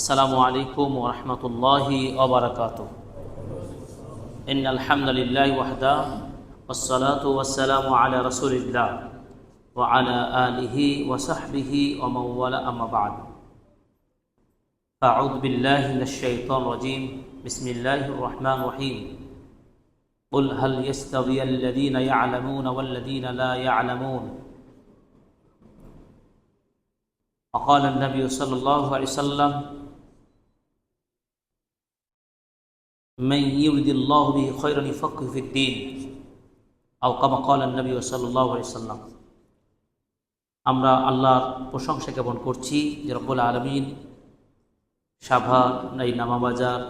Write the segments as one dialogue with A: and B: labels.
A: السلام عليكم ورحمة الله وبركاته. إن الحمد لله وحده والصلاة والسلام على رسول الله وعلى آله وصحبه ومن والاه أما بعد. أعوذ بالله من الشيطان الرجيم. بسم الله الرحمن الرحيم. قل هل يستوي الذين يعلمون والذين لا يعلمون؟ وقال النبي صلى الله عليه وسلم من يرد الله به خيرا يفقه في الدين أو كما قال النبي صلى الله عليه وسلم আমরা আল্লাহর প্রশংসা জ্ঞাপন করছি যে রব্বুল আলমিন সাভা এই নামাবাজার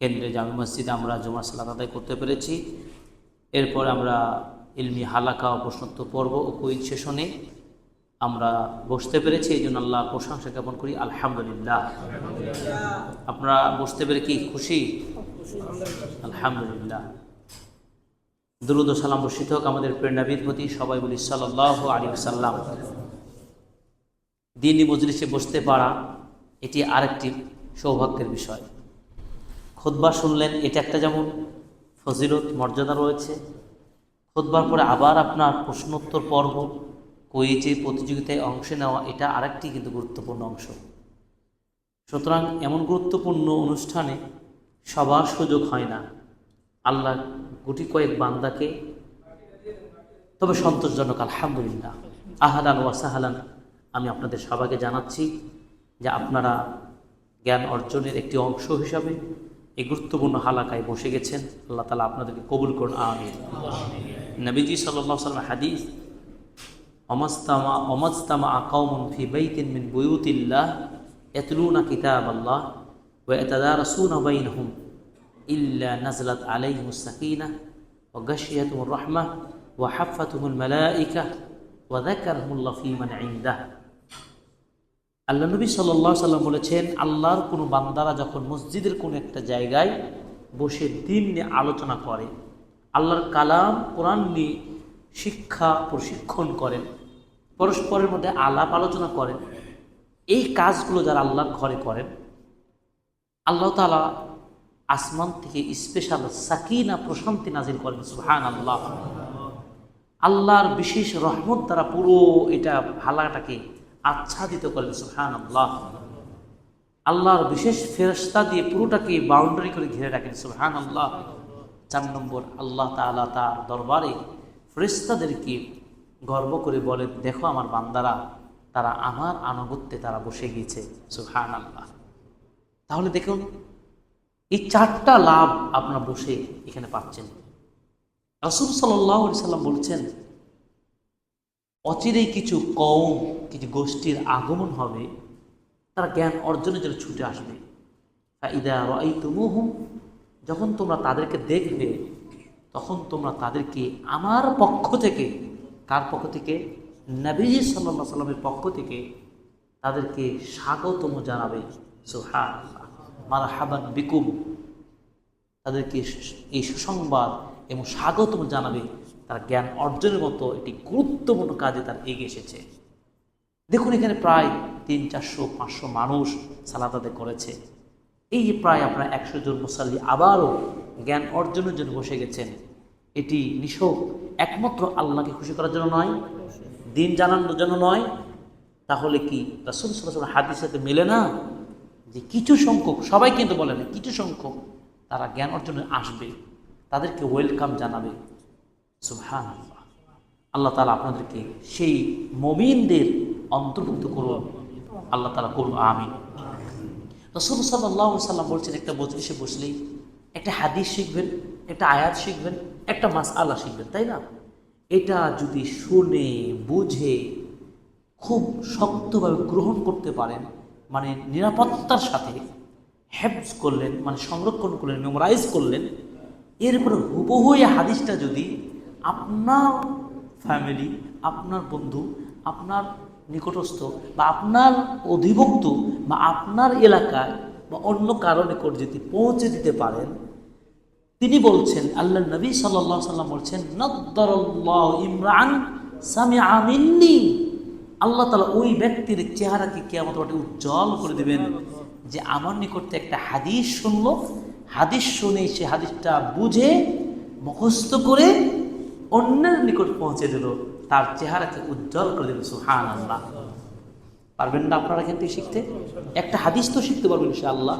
A: কেন্দ্রে জামি মসজিদে আমরা জমা সালাত আদায় করতে পেরেছি এরপর আমরা ইলমি হালাকা ও প্রশ্নোত্তর পর্ব ও কুইজ সেশনে আমরা বসতে পেরেছি এই জন্য আল্লাহর প্রশংসা জ্ঞাপন করি আলহামদুলিল্লাহ আপনারা বসতে পেরে কি খুশি আলহামদুলিল্লাহ। দুরুদ সালাম বর্ষিত হোক আমাদের প্রেরণাবিদ প্রতি, সবাই বলি সাল্লাহ আলী সাল্লাম দিনই মজলিসে বসতে পারা, এটি আরেকটি সৌভাগ্যের বিষয়। খোদবা শুনলেন, এটা একটা যেমন ফজিলত, মর্যাদা রয়েছে। খোদবার পরে আবার আপনার প্রশ্নোত্তর পর্ব কুইজে প্রতিযোগিতায় অংশ নেওয়া, এটা আরেকটি কিন্তু গুরুত্বপূর্ণ অংশ। সুতরাং এমন গুরুত্বপূর্ণ অনুষ্ঠানে সবার সুযোগ হয় না। আল্লাহ গুটি কয়েক বান্দাকে তবে সন্তোষজনক, আলহামদুলিল্লাহ। আহালান ওয়াসাহালান আমি আপনাদের সবাইকে জানাচ্ছি যে আপনারা জ্ঞান অর্জনের একটি অংশ হিসাবে এই গুরুত্বপূর্ণ হালাকায় বসে গেছেন। আল্লাহ তালা আপনাদেরকে কবুল করুন, আমিন। নবীজি সাল্লাহ সাল্লাম হাদিস, অমস্তামা অমস্তামা আকাউমন ফি বাইতিন মিন বুয়ুতিল্লাহ ইয়াতলুনা কিতাব আল্লাহ ওয়া ইয়াতাদারাসুনা বাইনহুম ইল্লা নাজলাত আলাইহিমুস সাকিনাহ ওয়া গাশিয়াতুমুর রাহমাহ ওয়া হাফাতুহুল মালাইকাহ ওয়া যাকারহুমুল্লাহ ফি মান ইনদাহ আল্লাহ নবী সাল্লাহ সাল্লাম বলেছেন, আল্লাহর কোনো বান্দারা যখন মসজিদের কোনো একটা জায়গায় বসে দিন নিয়ে আলোচনা করে, আল্লাহর কালাম, কোরআন নিয়ে শিক্ষা প্রশিক্ষণ করেন, পরস্পরের মধ্যে আলাপ আলোচনা করেন, এই কাজগুলো যারা আল্লাহর ঘরে করেন আল্লাহ তালা আসমান থেকে স্পেশাল সাকিনা প্রশান্তি নাজির করেন সুহান আল্লাহ আল্লাহর বিশেষ রহমত দ্বারা পুরো এটা ভালাটাকে আচ্ছাদিত করেন সুহান আল্লাহ আল্লাহর বিশেষ ফেরস্তা দিয়ে পুরোটাকে বাউন্ডারি করে ঘিরে রাখেন সুহান আল্লাহ চার নম্বর, আল্লাহ তালা তার দরবারে ফেরেস্তাদেরকে গর্ব করে বলে দেখো আমার বান্দারা, তারা আমার আনুগত্যে তারা বসে গিয়েছে সুহান আল্লাহ তাহলে দেখুন, এই চারটা লাভ আপনারা বসে এখানে পাচ্ছেন। রসুল সাল্লাহ সাল্লাম বলছেন, অচিরেই কিছু কম কিছু গোষ্ঠীর আগমন হবে, তারা জ্ঞান অর্জনের জন্য ছুটে আসবে। ইদা তুমুহুম যখন তোমরা তাদেরকে দেখবে, তখন তোমরা তাদেরকে আমার পক্ষ থেকে, কার পক্ষ থেকে? নবী সাল্লাহ সাল্লামের পক্ষ থেকে তাদেরকে স্বাগতম জানাবে। সুহান বিকুম। তাদেরকে এই সুসংবাদ এবং স্বাগতম জানাবে। তার জ্ঞান অর্জনের মতো একটি গুরুত্বপূর্ণ কাজে তার এগিয়ে এসেছে। দেখুন, এখানে প্রায় তিন, চারশো, পাঁচশো মানুষ সালাদাতে করেছে। এই প্রায় আপনার একশো জন মুসাল্লি আবারও জ্ঞান অর্জনের জন্য বসে গেছেন, এটি নিশোক একমাত্র আল্লাহকে খুশি করার জন্য নয়, দিন জানানোর জন্য নয়। তাহলে কি রাসুল সাল্লাহ হাদির সাথে মেলে না? যে কিছু সংখ্যক, সবাই কিন্তু বলে না, কিছু সংখ্যক তারা জ্ঞান অর্জনে আসবে, তাদেরকে ওয়েলকাম জানাবে। সুবহান আল্লাহ আল্লাহ তালা আপনাদেরকে সেই মমিনদের অন্তর্ভুক্ত করুন। আল্লাহ তালা করুন আমি রসুল সাল্লাহ সাল্লাম বলছেন, একটা মজলিসে বসলেই একটা হাদিস শিখবেন, একটা আয়াত শিখবেন, একটা মাস আল্লাহ শিখবেন, তাই না? এটা যদি শুনে, বুঝে, খুব শক্তভাবে গ্রহণ করতে পারেন মানে নিরাপত্তার সাথে হ্যাপস করলেন মানে সংরক্ষণ করলেন মেমোরাইজ করলেন এরপরে হুবহু এই হাদিসটা যদি আপনার ফ্যামিলি আপনার বন্ধু, আপনার নিকটস্থ বা আপনার অধিভুক্ত বা আপনার এলাকায় বা অন্য কারণে করে যদি পৌঁছে দিতে পারেন, তিনি বলছেন আল্লাহ নবী সাল্লাহ সাল্লাম বলছেন, নদ্দরল্লাহ ইমরান সামি আমিন্নি আল্লাহ তালা ওই ব্যক্তির চেহারাকে কেমন উজ্জ্বল করে দেবেন। যে আমার নিকটে একটা হাদিস শুনলো, হাদিস শুনে সে হাদিসটা বুঝে, মুখস্থ করে অন্যের নিকট পৌঁছে দিল। তার চেহারাকে উজ্জ্বল করে দিল সুহান আল্লাহ পারবেন না আপনারা এখান থেকে শিখতে? একটা হাদিস তো শিখতে পারবেন সে আল্লাহ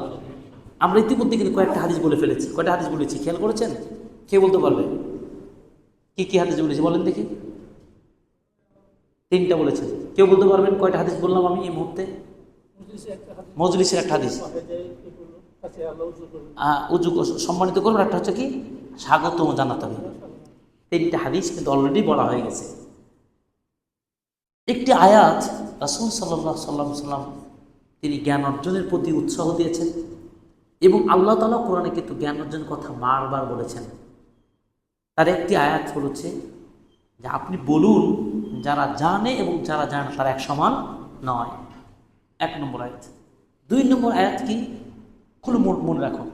A: আমরা ইতিমধ্যে কিন্তু কয়েকটা হাদিস বলে ফেলেছি। কয়টা হাদিস বলেছি? খেয়াল করেছেন? কে বলতে পারবে? কি কি হাদিস বলেছি বলেন দেখি। তিনটা বলেছেন। কেউ বলতে পারবেন কয়টা হাদিস বললাম আমি এই মুহূর্তে? মজলিসের একটা হাদিস। উজু সম্মানিত করবেন, একটা হচ্ছে কি? স্বাগতম জানাতে হবে তিনটা হাদিস কিন্তু অলরেডি বলা হয়ে গেছে। একটি আয়াত রাসুল সাল্লাহ সাল্লাম সাল্লাম তিনি জ্ঞান অর্জনের প্রতি উৎসাহ দিয়েছেন এবং আল্লাহ তালা কোরআনে কিন্তু জ্ঞান অর্জনের কথা বারবার বলেছেন। তার একটি আয়াত হচ্ছে যে আপনি বলুন, যারা জানে এবং যারা জানে তারা এক সমান নয়। এক নম্বর আয়াত। দুই নম্বর আয়াত কি? খুলে মন- রাখুন।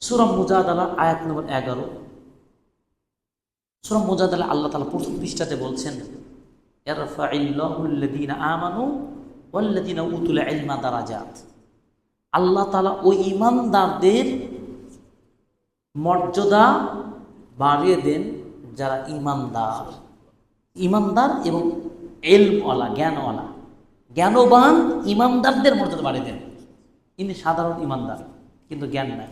A: সুরম মুজাদালা, আয়াত নম্বর এগারো। সুরম মুজাদালা আল্লাহ তালা প্রথম পৃষ্ঠাতে বলছেন আমানু ওয়াল্লাযীনা উতুল ইলমা দারাজাত। আল্লাহ তালা ওই ইমানদারদের মর্যাদা বাড়িয়ে দেন যারা ঈমানদার ইমানদার এবং এলমওয়ালা, জ্ঞানওয়ালা। জ্ঞানবান ইমানদারদের মর্যাদা বাড়িয়ে দেন। ইনি সাধারণ ইমানদার, কিন্তু জ্ঞান নাই।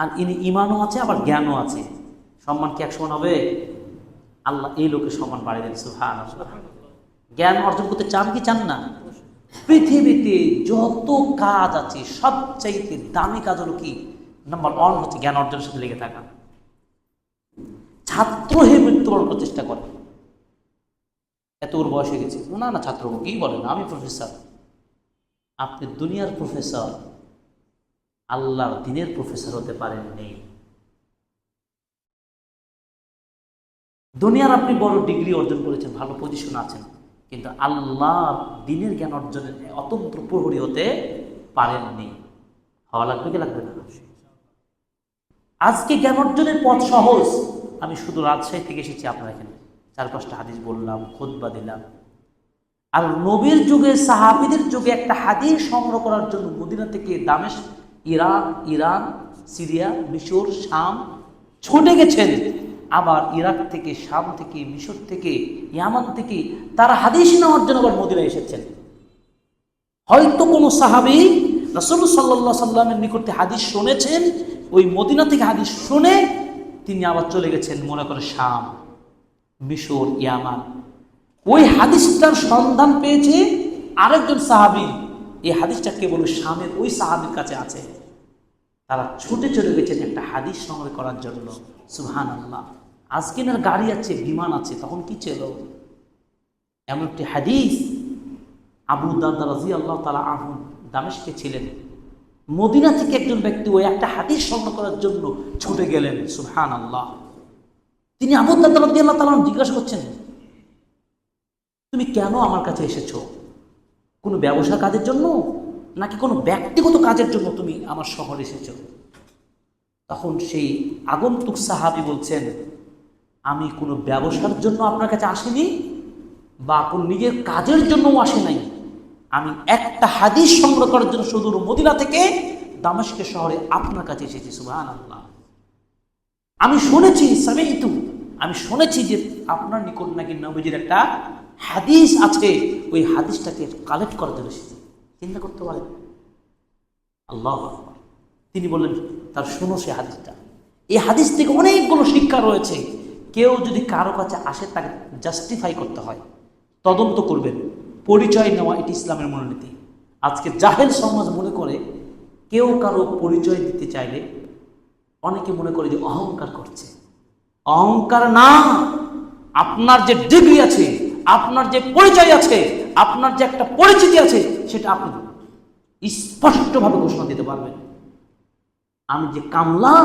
A: আর ইনি ইমানও আছে, আবার জ্ঞানও আছে। সম্মান কি এক সমান হবে? আল্লাহ এই লোকের সম্মান বাড়িয়ে দেন সুহান জ্ঞান অর্জন করতে চান কি চান না? পৃথিবীতে যত কাজ আছে, সবচাইতে দামি কাজ হলো কি? নাম্বার ওয়ান হচ্ছে জ্ঞান অর্জনের সাথে লেগে থাকা। ছাত্র হয়ে মৃত্যুবরণ করার চেষ্টা করে। এত ওর বয়স হয়ে গেছে। না না ছাত্র কি বলেন? আমি প্রফেসর আপনি দুনিয়ার প্রফেসর আল্লাহর দিনের প্রফেসর হতে পারেন নেই দুনিয়ার আপনি বড় ডিগ্রি অর্জন করেছেন, ভালো পজিশন আছেন, কিন্তু আল্লাহর দিনের জ্ঞান অর্জনের অতন্ত্র প্রহরী হতে পারেননি। হওয়া লাগবে কি লাগবে না? আজকে জ্ঞান অর্জনের পথ সহজ। আমি শুধু রাজশাহী থেকে এসেছি আপনার এখানে। চার পাঁচটা হাদিস বললাম খোদবা দিলাম। আর নবীর যুগে, সাহাবিদের যুগে একটা হাদিস সংগ্রহ করার জন্য মদিনা থেকে দামেশ, ইরাক, ইরান, সিরিয়া, মিশর, শাম ছুটে গেছেন। আবার ইরাক থেকে, শাম থেকে, মিশর থেকে, ইয়ামান থেকে তারা হাদিস নেওয়ার জন্য আবার মদিনা এসেছেন। হয়তো কোনো সাহাবি রসুল সাল্লাহ সাল্লামের নিকটে হাদিস শুনেছেন, ওই মদিনা থেকে হাদিস শুনে তিনি আবার চলে গেছেন, মনে করে শাম, মিশর, ইয়ামান। ওই হাদিসটার সন্ধান পেয়েছে আরেকজন সাহাবি। এই হাদিসটা কেবল শামের ওই সাহাবির কাছে আছে। তারা ছুটে চলে গেছেন একটা হাদিস সংগ্রহ করার জন্য। সুহান আল্লাহ আজকে না গাড়ি আছে, বিমান আছে, তখন কি ছিল? এমন একটি হাদিস আবু দাদা রাজি আল্লাহ তালা আহম দামেশকে ছিলেন। মদিনা থেকে একজন ব্যক্তি ওই একটা হাদিস সংগ্রহ করার জন্য ছুটে গেলেন সুহান আল্লাহ তিনি আবু রাজি আল্লাহ তালা জিজ্ঞাসা করছেন, তুমি কেন আমার কাছে এসেছ? কোনো ব্যবসা কাজের জন্য? নাকি কোনো ব্যক্তিগত কাজের জন্য তুমি আমার শহরে এসেছ? তখন সেই আগন্তুক সাহাবি বলছেন, আমি কোনো ব্যবসার জন্য আপনার কাছে আসিনি বা কোনো নিজের কাজের জন্যও আসে নাই। আমি একটা হাদিস সংগ্রহ করার জন্য সুদূর মদিনা থেকে দামেশকে শহরে আপনার কাছে এসেছি সুবাহ আল্লাহ আমি শুনেছি, সামিতু, আমি শুনেছি যে আপনার নিকট নাকি নবীজির একটা হাদিস আছে, ওই হাদিসটাকে কালেক্ট করার জন্য এসেছি। চিন্তা করতে পারেন। আল্লাহ তিনি বললেন, তার শোনো সে হাদিসটা। এই হাদিস থেকে অনেকগুলো শিক্ষা রয়েছে। কেউ যদি কারও কাছে আসে, তাকে জাস্টিফাই করতে হয়। তদন্ত করবেন। পরিচয় নেওয়া, এটি ইসলামের মনোনীতি। আজকে জাহেল সমাজ মনে করে কেউ কারও পরিচয় দিতে চাইলে অনেকে মনে করে যে অহংকার করছে। অহংকার না, আপনার যে ডিগ্রি আছে, আপনার যে পরিচয় আছে, আপনার যে একটা পরিচিতি আছে, সেটা আপনি স্পষ্টভাবে ঘোষণা দিতে পারবেন। আমি যে কামলা,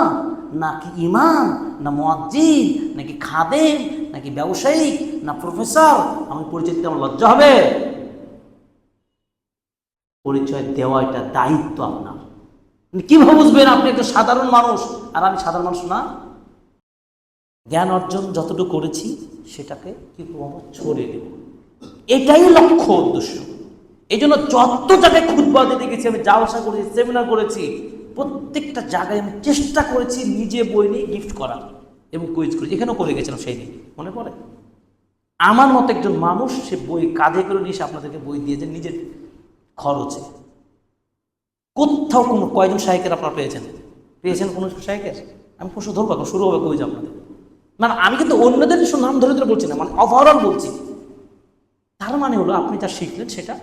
A: নাকি ইমাম, না মোয়াজ্জিন, নাকি খাদেম, নাকি ব্যবসায়িক, না প্রফেসর, আমি পরিচয় দিতে আমার লজ্জা হবে? পরিচয় দেওয়া এটা দায়িত্ব আপনার। কীভাবে বুঝবেন আপনি একটা সাধারণ মানুষ? আর আমি সাধারণ মানুষ না। জ্ঞান অর্জন যতটুকু করেছি, সেটাকে কি করব ছড়িয়ে দেব? এটাই লক্ষ্য উদ্দেশ্য। এই জন্য যত জায়গায় খুদবা দিতে গেছি, আমি জালসা করেছি সেমিনার করেছি, প্রত্যেকটা জায়গায় আমি চেষ্টা করেছি নিজে বই নিয়ে গিফট করার এবং কুইজ করেছি এখানেও করে গেছিলাম সেই দিন। মনে পড়ে? আমার মতো একজন মানুষ, সে বই কাঁধে করে নিয়ে এসে আপনাদেরকে বই দিয়েছে নিজের খরচে। কোথাও কোনো কয়জন শাহেকের আপনারা পেয়েছেন? পেয়েছেন কোনো শাহেকের আমি প্রশ্ন ধরবো, এখন শুরু হবে, কই আপনাদের মানে আমি কিন্তু অন্যদের নাম ধরে ধরে বলছি না মানে ওভারঅল বলছি। তার মানে হলো আপনি যা শিখলেন সেটা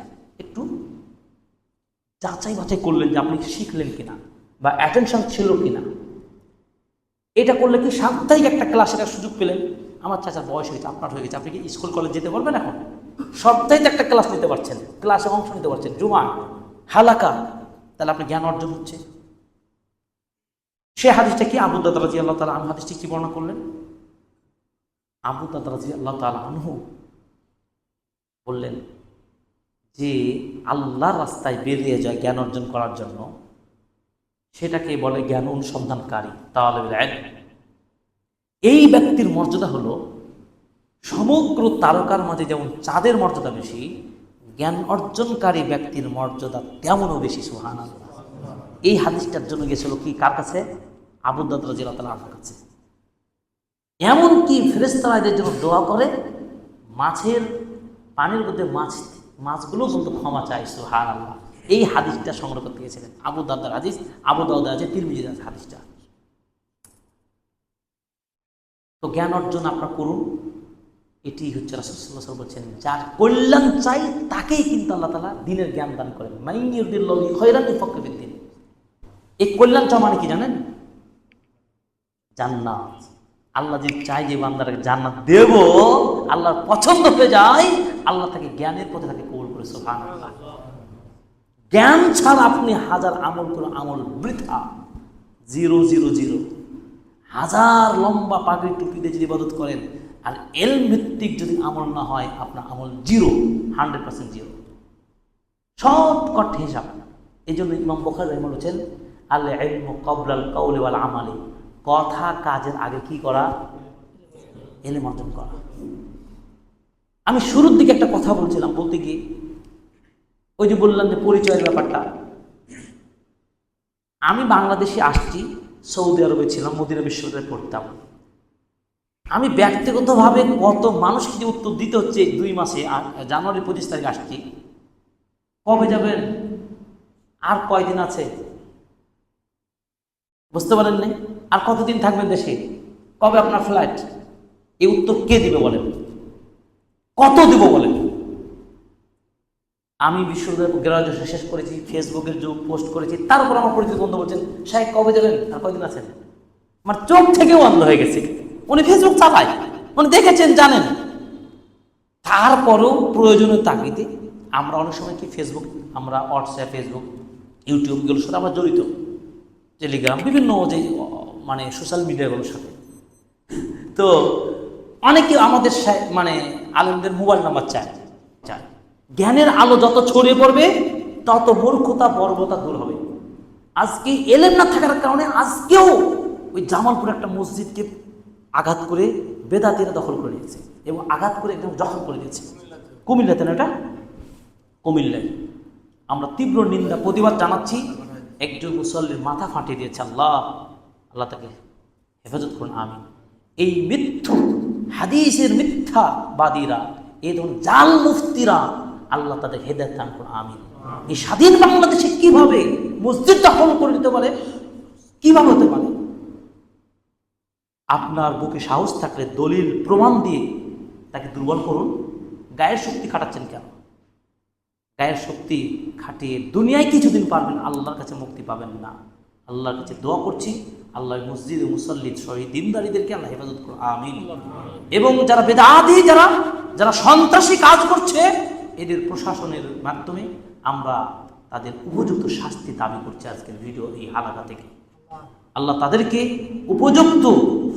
A: একটু যাচাই বাছাই করলেন যে আপনি শিখলেন কিনা বা অ্যাটেনশন ছিল কিনা। এটা করলে কি সাপ্তাহিক একটা ক্লাসের সুযোগ পেলেন? আমার চাচার বয়স হয়েছে, আপনার হয়ে গেছে, আপনি কি স্কুল কলেজ যেতে পারবেন এখন? সপ্তাহে একটা ক্লাস নিতে পারছেন ক্লাসে অংশ নিতে পারছেন জুমা হালাকা তাহলে আপনার জ্ঞান অর্জন হচ্ছে। সে হাদিসটা কি? আবু দাদা রাজি আল্লাহ তালা আনহু হাদিসটি কি বর্ণনা করলেন? আবু দাদা রাজি আল্লাহ তালা আনহু বললেন যে, আল্লাহর রাস্তায় বেরিয়ে যায় জ্ঞান অর্জন করার জন্য, সেটাকে বলে জ্ঞান অনুসন্ধানকারী তাহলে এই ব্যক্তির মর্যাদা হলো, সমগ্র তারকার মাঝে যেমন চাঁদের মর্যাদা বেশি জ্ঞান অর্জনকারী ব্যক্তির মর্যাদা তেমনও বেশি সুহান এই হাদিসটার জন্য গেছিল কি? কার কাছে? আবুদ্দাত রাজিয়াল তালার কাছে। এমনকি ফেরেস্তারা জন্য দোয়া করে, মাছের পানির মধ্যে মাছ মাছগুলো কিন্তু ক্ষমা চায় সুহান আল্লাহ এই হাদিসটা সংগ্রহ করতে গেছিলেন আবু দাদার হাদিস, আবু আছে তিরমিজির আছে হাদিসটা। তো জ্ঞান অর্জন আপনার করুন এটি হচ্ছে রাসুল্লাহ বলছেন, যার কল্যাণ চাই, তাকেই কিন্তু আল্লাহ তালা দিনের জ্ঞান দান করেন। ফকরবিদ্দিন এই কল্যাণ চাওয়া মানে কি জানেন? জান্নাত। আল্লাহ যে চাই যে বান্দারাকে জান্নাত দেব, আল্লাহর পছন্দ হয়ে যায়, আল্লাহ তাকে জ্ঞানের পথে তাকে কবুল করে সোহান জ্ঞান ছাড়া আপনি হাজার আমল করে আমল বৃথা। Zero zero zero. হাজার লম্বা পাগড়ি টুপি দিয়ে যদি ইবাদত করেন আর এল ভিত্তিক যদি আমল না হয়, আপনার আমল zero hundred percent zero shortcut হিসাব। এই জন্য ইমাম বখার রহমান বলছেন আল্লাহ এলম কবলাল কৌলে ওয়াল আমালি। কথা, কাজের আগে কি করা? এলেম অর্জন করা। আমি শুরুর দিকে একটা কথা বলছিলাম, বলতে গিয়ে ওই যে বললাম যে পরিচয়ের ব্যাপারটা। আমি বাংলাদেশে আসছি, সৌদি আরবে ছিলাম, মদিনা বিশ্ববিদ্যালয়ে পড়তাম। আমি ব্যক্তিগতভাবে কত মানুষকে যে উত্তর দিতে হচ্ছে দুই মাসে জানুয়ারি পঁচিশ তারিখ আসছি, কবে যাবেন? আর কয়দিন আছে? বুঝতে পারেন নাই? আর কতদিন থাকবেন দেশে? কবে আপনার ফ্লাইট এই উত্তর কে দিবে বলেন? কত দিব বলেন? আমি বিশ্ববিদ্যালয় গ্রাজুয়েশন শেষ করেছি ফেসবুকের যুগ পোস্ট করেছি তারপর আমার পরিচিত বন্ধু বলছেন, সাহেব, কবে যাবেন? আর কয়দিন আছেন? আমার চোখ থেকেও অন্ধ হয়ে গেছে। উনি ফেসবুক চালায় উনি দেখেছেন, জানেন। তারপরেও প্রয়োজনীয় তাগিদে আমরা অনেক সময় কি ফেসবুক আমরা হোয়াটসঅ্যাপ ফেসবুক ইউটিউব এগুলোর সাথে আমরা জড়িত। টেলিগ্রাম বিভিন্ন যে মানে সোশ্যাল মিডিয়াগুলোর সাথে। তো অনেকে আমাদের মানে আলেমদের মোবাইল নাম্বার চায় চায়। জ্ঞানের আলো যত ছড়িয়ে পড়বে, তত মূর্খতা বর্বতা দূর হবে। আজকে এলেম না থাকার কারণে আজকেও ওই জামালপুর একটা মসজিদকে আঘাত করে বেদাতিরা দখল করে নিয়েছে এবং আঘাত করে একদম দখল করে দিয়েছে কুমিল্লাতে না এটা? কুমিল্লায়। আমরা তীব্র নিন্দা, প্রতিবাদ জানাচ্ছি। একজন মুসল্লির মাথা ফাটিয়ে দিয়েছে আল্লাহ। আল্লাহ তাকে হেফাজত করুন আমি এই মিথ্যু হাদিসের মিথ্যা বাদীরা এই ধরুন জাল মুফতিরা, আল্লাহ তাদের হেদায়ত দান করুন, আমিন। এই স্বাধীন বাংলাদেশে কীভাবে মসজিদ দখল করে দিতে পারে? কীভাবে হতে পারে? আপনার বুকে সাহস থাকলে দলিল, প্রমাণ দিয়ে তাকে দুর্বল করুন। গায়ের শক্তি খাটাচ্ছেন কেন? গায়ের শক্তি খাটিয়ে দুনিয়ায় কিছুদিন পারবেন, আল্লাহর কাছে মুক্তি পাবেন না। আল্লাহর কাছে দোয়া করছি আল্লাহ মসজিদ মুসল্লিদ শহীদ দিনদারিদেরকে আল্লাহ হেফাজত করুন, আমিন। এবং যারা বেদাদি, যারা যারা সন্ত্রাসী কাজ করছে, এদের প্রশাসনের মাধ্যমে আমরা তাদের উপযুক্ত শাস্তি দাবি করছি আজকের ভিডিও এই হালাকা থেকে। আল্লাহ তাদেরকে উপযুক্ত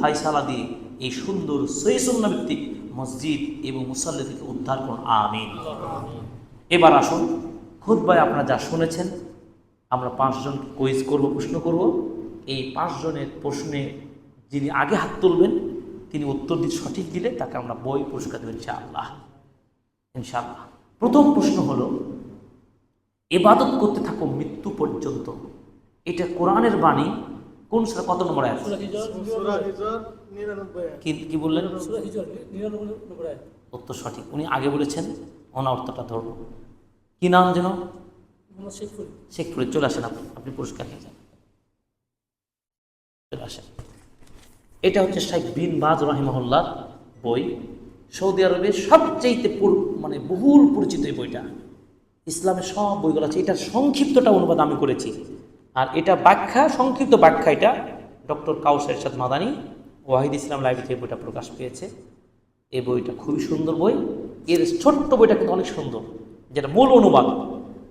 A: ফাইসালা দিয়ে এই সুন্দর সৈসন্না ভিত্তিক মসজিদ এবং মুসল্লি থেকে উদ্ধার করুন, আমিন। এবার আসুন খুদ্বায় আপনারা যা শুনেছেন, আমরা পাঁচজন কুইজ করব, প্রশ্ন করব। এই পাঁচজনের প্রশ্নে যিনি আগে হাত তুলবেন, তিনি উত্তর দিতে সঠিক দিলে তাকে আমরা বই পুরস্কার দেবেন ইনশাআল্লাহ। ইনশাআল্লাহ। প্রথম প্রশ্ন হলো এবাদত করতে থাকো মৃত্যু পর্যন্ত। এটা কোরআনের বাণী কোন সূরা কত নম্বর আয়াত
B: সূরা হিজর
C: সূরা হিজর 99 আয়াত।
A: কি কি বললেন?
B: সূরা হিজর 99 নম্বর আয়াত
A: উত্তর সঠিক। উনি আগে বলেছেন ওনা অর্থটা ধরবো। কি নাম যেন?
B: শেখ ফরিদ
A: চলে আসেন আপনি। আপনি পুরস্কার নিয়ে যান। চলে আসেন। এটা হচ্ছে শাইখ বিন বাজ রহিমহল্লার বই। সৌদি আরবের সবচেয়ে মানে বহুল পরিচিত এই বইটা। ইসলামের সব বইগুলো আছে। এটা সংক্ষিপ্তটা অনুবাদ আমি করেছি। আর এটা ব্যাখ্যা সংক্ষিপ্ত ব্যাখ্যা এটা ডক্টর কাউসার এরশাদ মাদানি ওয়াহিদ ইসলাম লাইব্রেরি থেকে বইটা প্রকাশ পেয়েছে। এই বইটা খুবই সুন্দর বই। এর ছোট্ট বইটা কিন্তু অনেক সুন্দর যেটা মূল অনুবাদ।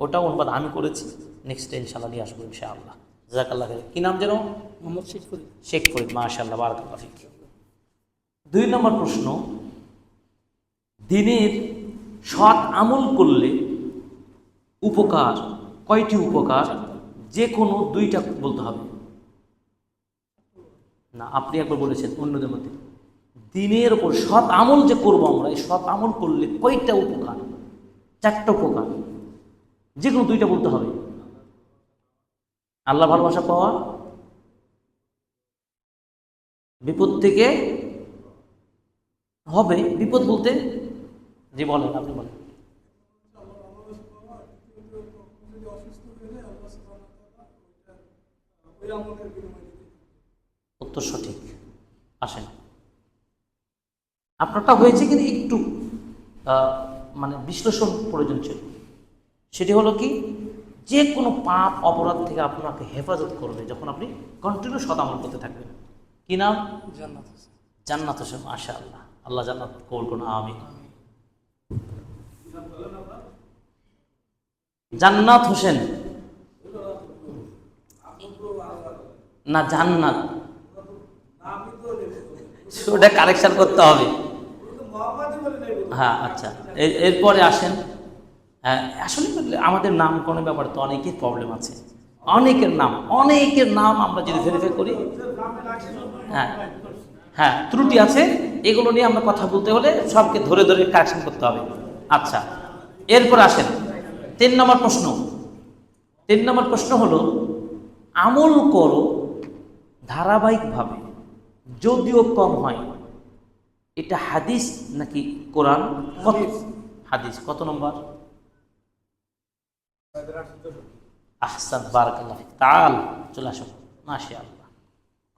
A: ওটা অনুবাদ আমি করেছি। নেক্সট ইনশাল্লাহ নিয়ে আসব ইনশাআল্লাহ। জাজাকাল্লাহ খাইর। কি নাম যেন?
B: মোহাম্মদ শেখ ফরিদ।
A: শেখ ফরিদ মাশাল্লাহ বারাকাল্লাহ ফিক। দুই নম্বর প্রশ্ন দিনের সৎ আমল করলে উপকার কয়টি উপকার? যে কোনো দুইটা বলতে হবে। না, আপনি একবার বলেছেন অন্যদের মধ্যে, দিনের ওপর সৎ আমল যে করব আমরা, এই সৎ আমল করলে কয়টা উপকার? চারটা উপকার। যে কোনো দুইটা বলতে হবে। আল্লাহ ভালোবাসা পাওয়া, বিপদ থেকে হবে। বিপদ বলতে যে বলেন, আপনি বলেন। উত্তর সঠিক। আসেন। আপনারটা হয়েছে কিন্তু একটু মানে বিশ্লেষণ প্রয়োজন ছিল। সেটি হলো কি যে কোনো পাপ অপরাধ থেকে আপনাকে হেফাজত করবে যখন আপনি কন্টিনিউ সদামল করতে থাকবেন। কি নাম?
B: জান্নাত
A: জান্নাত হোসেন মাশা আল্লাহ আল্লাহ জান্নাত কবুল করুন আমি জান্নাত হোসেন না জান্নাত ওটা কারেকশন করতে হবে। হ্যাঁ আচ্ছা। এর- এরপরে আসেন। হ্যাঁ, আসলে আমাদের নামকরণের ব্যাপারে তো অনেকের প্রবলেম আছে। অনেকের নাম অনেকের নাম আমরা যদি ভেরিফাই করি হ্যাঁ হ্যাঁ ত্রুটি আছে এগুলো নিয়ে আমরা কথা বলতে হলে সবকে ধরে ধরে কারেকশন করতে হবে। আচ্ছা এরপর আসেন। তিন নম্বর প্রশ্ন। তিন নম্বর প্রশ্ন হলো আমল করো ধারাবাহিকভাবে যদিও কম হয় এটা হাদিস নাকি কোরআন? কত হাদিস। কত নম্বর? আহসান বারাকাল্লাহ। তাল চলে আসো। মাশা আল্লাহ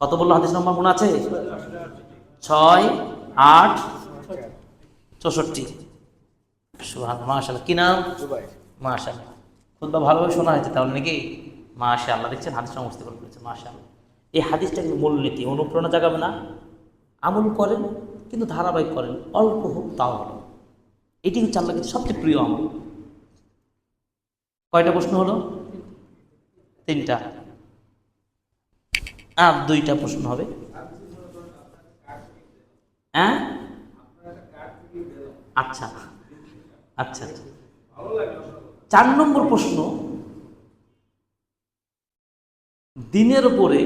A: কত বলল হাদিস নম্বর মনে আছে? ছয় আট চৌষট্টি। মাশাল্লাহ কি নাম? মাশাল্লাহ খুদ্া ভালোভাবে শোনা হয়েছে তাহলে নাকি? মাশা আল্লাহ দেখছেন হাদিস সমস্ত করে ফেলেছে মাশা আল্লাহ এই হাদিসটা কিন্তু মূলনীতি অনুপ্রেরণা জাগাবে না। আমল করেন, কিন্তু ধারাবাহিক করেন, অল্প হোক, তাও হলো এটি হচ্ছে আল্লাহ কিন্তু সবচেয়ে প্রিয় আমল। কয়টা প্রশ্ন হলো? তিনটা। আর দুইটা প্রশ্ন হবে। হ্যাঁ? আচ্ছা আচ্ছা আচ্ছা। চার নম্বর প্রশ্ন, দিনের উপরে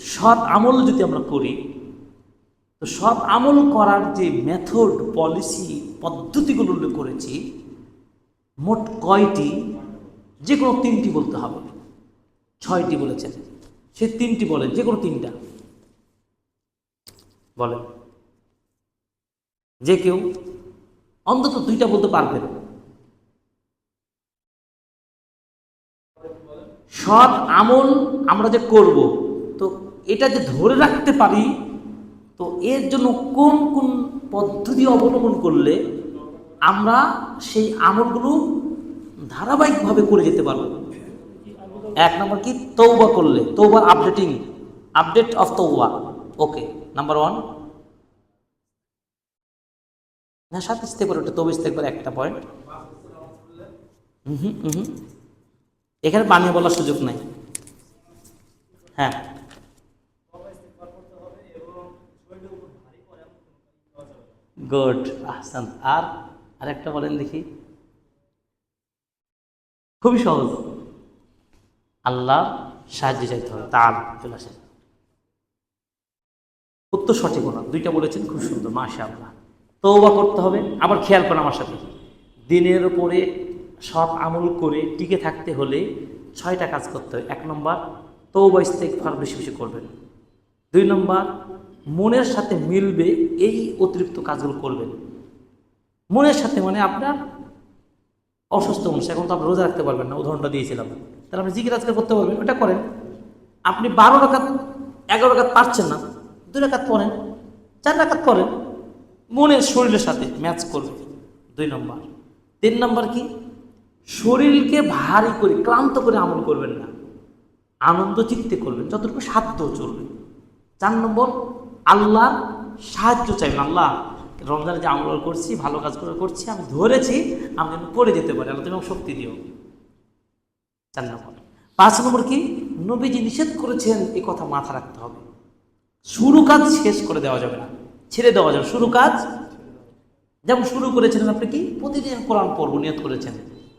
A: সৎ আমল যদি আমরা করি, তো সৎ আমল করার যে মেথড পলিসি পদ্ধতিগুলো উল্লেখ করেছি, মোট কয়টি? যে কোনো তিনটি বলতে হবে। ছয়টি বলেছেন। সে তিনটি বলেন যে কোনো তিনটা। বলেন যে কেউ অন্তত দুইটা বলতে পারবেন সৎ আমল আমরা যে করব, তো এটা যে ধরে রাখতে পারি, তো এর জন্য কোন কোন পদ্ধতি অবলম্বন করলে আমরা সেই আমলগুলো ধারাবাহিকভাবে করে যেতে পারব? এক নম্বর কি? তৌবা করলে। তৌবার আপডেটিং আপডেট অফ তৌবা ওকে নাম্বার ওয়ান না সাত ইস্তেকবার ওটা তবে ইস্তেকবার একটা পয়েন্ট হুম হুম এখানে বানিয়ে বলার সুযোগ নাই। হ্যাঁ। গুড, আহসান। আর আরেকটা বলেন দেখি। খুবই সহজ। আল্লাহ সাহায্য চাইতে হবে, তার চলে আসেন উত্তর সঠিক না। দুইটা বলেছেন, খুব সুন্দর মাশা আল্লাহ তৌবা করতে হবে, আবার খেয়াল করেন আমার সাথে। দিনের উপরে সৎ আমল করে টিকে থাকতে হলে ছয়টা কাজ করতে হবে এক নম্বর তৌবা ইস্তেগফার বেশি বেশি করবেন। দুই নম্বর মনের সাথে মিলবে, এই অতিরিক্ত কাজগুলো করবেন। মনের সাথে মানে আপনার অসুস্থ মানুষ, এখন তো আপনি রোজা রাখতে পারবেন না, উদাহরণটা দিয়েছিলাম। তাহলে আপনি জিকির আজকে করতে পারবেন, ওটা করেন। আপনি বারো রাকাত, এগারো রাকাত পারছেন না, দুই রাকাত পড়েন, চার রাকাত পড়েন, মনের শরীরের সাথে ম্যাচ করবে দুই নম্বর। তিন নম্বর কি? শরীরকে ভারী করে, ক্লান্ত করে আমল করবেন না। আনন্দ চিত্তে করবেন, যতটুকু সাধ্য চলবে। চার নম্বর আল্লাহ সাহায্য চাইবেন, আল্লাহ রমজানে যে আমল করছি, ভালো কাজ করে করছি, আমি ধরেছি, আমি যেন করে যেতে পারি, আল্লাহ তুমি শক্তি দিও। চার নম্বর। পাঁচ নম্বর কি? নবীজি নিষেধ করেছেন, এই কথা মাথা রাখতে হবে। শুরু কাজ শেষ করে দেওয়া যাবে না, ছেড়ে দেওয়া যাবে শুরু কাজ যেমন শুরু করেছিলেন আপনি কি? প্রতিদিন কোরআন পড়ব, নিয়ত করেছেন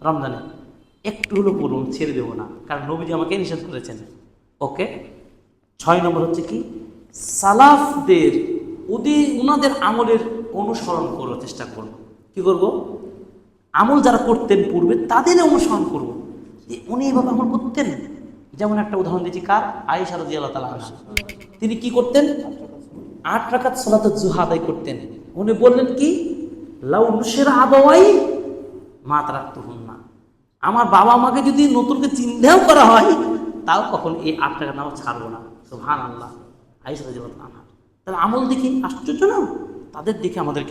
A: রমজানে। একটু হলো পড়ুন, ছেড়ে দেবো না, কারণ নবীজি আমাকে নিষেধ করেছেন। ওকে? ছয় নম্বর হচ্ছে কি? সালাফদের ওদের ওনাদের আমলের অনুসরণ করার চেষ্টা করব। কি করব? আমল যারা করতেন পূর্বে, তাদের অনুসরণ করব। যে উনি এভাবে আমল করতেন। যেমন একটা উদাহরণ দিচ্ছি কার? আয়েশা রাজি আল্লাহ তালা তিনি কি করতেন? আট রাকাত সলাত জুহা আদায় করতেন। উনি বললেন কি? লাউ নুসের আবাওয়াই মাত রাখতে হন না আমার বাবা মাকে যদি নতুনকে চিন্তাও করা হয়, তাও কখন এই আট টাকা নামাজ ছাড়বো না। তো আল্লাহ আইসা তাহলে আমল দেখি আশ্চর্য না? তাদের দেখে আমাদের